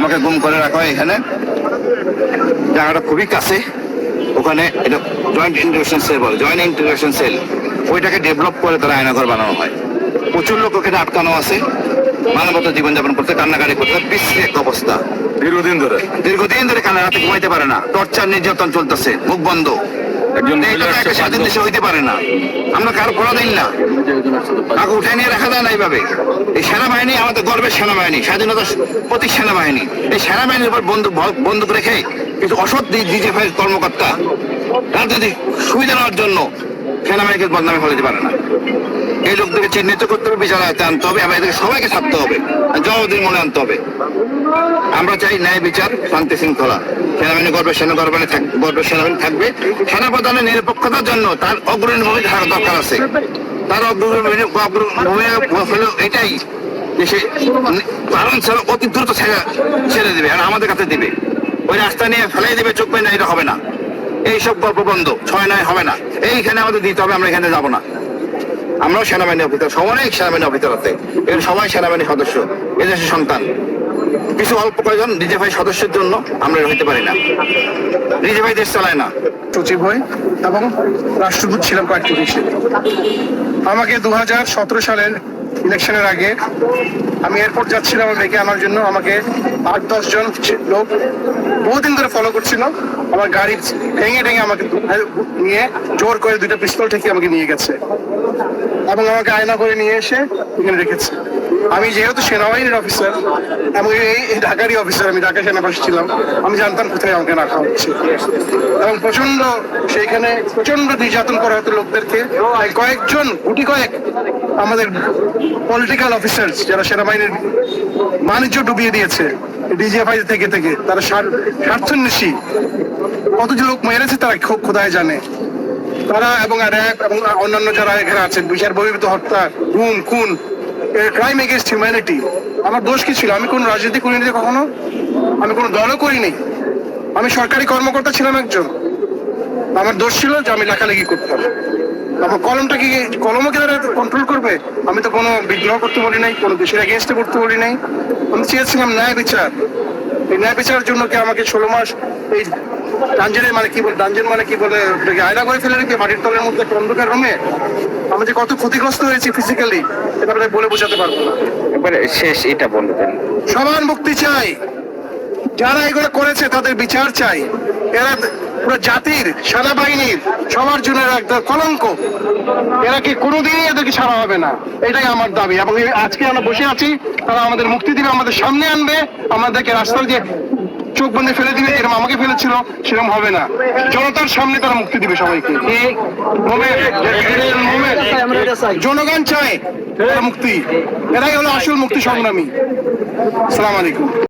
আমাকে গুম করে রাখা হয় এখানে। জায়গাটা খুবই কাছে। ওখানে এটা জয়েন্ট ইন্টিগ্রেশন সেল বলে জয়েন্ট ইন্টিগ্রেশন সেল ওইটাকে ডেভেলপ করে তারা আয়নাঘর বানানো হয়। প্রচুর লোক ওখানে আটকানো আছে। মানবতা জীবনযাপন করতে কান্নাকাটি করতে বিশ্রী এক অবস্থা। দীর্ঘদিন ধরে? দীর্ঘদিন ধরে কান্না রাতে ঘুমাইতে পারে না। টর্চার নির্যাতন চলতেছে মুখ বন্ধ। একজন স্বাধীন দেশে হইতে পারে না। আমরা কারও করা দিন না। তাকে উঠে নিয়ে রাখা যায় না এইভাবে। এই সেনাবাহিনী আমাদের গর্বের সেনাবাহিনী, স্বাধীনতা প্রতি সেনাবাহিনী। এই সেনাবাহিনীর উপর বন্দুক বন্দুক রেখে কিছু অসৎ ডিজিএফআই কর্মকর্তা, রাজনৈতিক সুবিধা নেওয়ার জন্য সেনাবাহিনীকে বদনামে ফেলে দিতে পারে না। এই লোকদেরকে চিহ্নিত করতে হবে, বিচার আয়তে আনতে হবে, এবং এদেরকে সবাইকে ছাড়তে হবে জবাবদিহি মনে আনতে হবে। আমরা চাই ন্যায় বিচার, শান্তি শৃঙ্খলা। সেনাবাহিনী গর্বের সেনা গর্বানে গর্বের সেনাবাহিনী থাকবে। সেনাপ্রধানের নিরপেক্ষতার জন্য তার অগ্রণী ভূমিকা থাকা দরকার আছে। তার অগ্রণী ভূমিকা হলো এটাই যে সে কারণ ছাড়া অতি দ্রুত ছেড়ে দেবে, আর আমাদের কাছে দিবে। ওই রাস্তা নিয়ে ফেলাই দেবে, চোখ না, এটা হবে না। এইসব গল্প বন্ধ। ছয় নয় হবে না। এইখানে আমাদের দিতে হবে, আমরা এখানে যাব না। আমরাও সেনাবাহিনী অফিসার, সবাই সেনাবাহিনী অফিসার আছে। এর সবাই সেনাবাহিনী সদস্য, এদেশের সন্তান। কিছু অল্প কয়েকজন ডিজেফাই সদস্যের জন্য আমরা হইতে পারি না। ডিজেফাই দেশ চালায় না। সচিব হই এবং রাষ্ট্রদূত ছিলাম কয়েকটি দেশে আমাকে দু সালের ইলেকশনের আগে আমি এয়ারপোর্ট যাচ্ছিলাম আমার মেয়েকে আনার জন্য। আমাকে আট, দশ জন লোক বহুদিন ধরে ফলো করছিল। আমার গাড়ি ভেঙে ভেঙে আমাকে দু- নিয়ে জোর করে দুইটা পিস্তল ঠেকে আমাকে নিয়ে গেছে। এবং আমাকে আয়না করে নিয়ে এসে এখানে রেখেছে। আমি যেহেতু সেনাবাহিনীর অফিসার এবং এই ঢাকারই অফিসার আমি ঢাকা সেনাবাসী ছিলাম, আমি জানতাম কোথায় আমাকে রাখা হচ্ছে। এবং প্রচণ্ড সেইখানে প্রচণ্ড নির্যাতন করা হতো লোকদেরকে। কয়েকজন, গুটি কয়েক আমাদের পলিটিক্যাল অফিসার যারা সেনাবাহিনীর বাণিজ্য ডুবিয়ে দিয়েছে ডিজিএফআই থেকে থেকে, তারা স্বার- স্বার্থন্বেষী। কত যে লোক মেরেছে তারা খো- খোদায় জানে। তারা এবং র্যাব এবং অন্যান্য যারা এখানে আছেন, বিচার বহির্ভূত হত্যা, গুম, খুন ক্রাইম এগেনস্ট হিউম্যানিটি আমার দোষ কি ছিল? আমি কোনো রাজনীতি করিনি কখনো? আমি কোনো দলও করিনি। আমি সরকারি কর্মকর্তা ছিলাম একজন। আমার দোষ ছিল যে আমি লেখালেখি করতাম। আমার কলমটা কি কলমকে তারা কন্ট্রোল করবে? আমি তো কোনো বিদ্রোহ করতে বলি নাই, কোনো দেশের এগেনস্টে করতে বলি নাই। আমি চেয়েছিলাম ন্যায় বিচার। এই ন্যায় বিচারের জন্য কি আমাকে ষোলো মাস এই ডাঞ্জনের মানে কি বলে ডাঞ্জন মানে কি বলে? আয়না করে ফেলে রেখে মাটির তলের মধ্যে একটা অন্ধকার রুমে? আমি যে কত ক্ষতিগ্রস্ত হয়েছি ফিজিক্যালি এটা আমি বলে বোঝাতে পারব না। একবারে শেষ এটা বলে দেন সমান মুক্তি চাই। যারা এগুলো করেছে তাদের বিচার চাই। এরা পুরো জাতির সেনাবাহিনীর সবার জন্য একটা কলঙ্ক। এরা কি কোনোদিনই এদেরকে ছাড়া হবে না? এটাই আমার দাবি। এবং আজকে আমরা বসে আছি তারা আমাদের মুক্তি দিবে আমাদের সামনে আনবে আমাদেরকে রাস্তার যে চোখ বন্ধে ফেলে দিবে এরকম আমাকে ফেলেছিল সেরকম হবে না। জনতার সামনে তারা মুক্তি দিবে সবাইকে। জনগণ চায় মুক্তি। এরাই হলো আসল মুক্তি সংগ্রামী। সালাম আলাইকুম।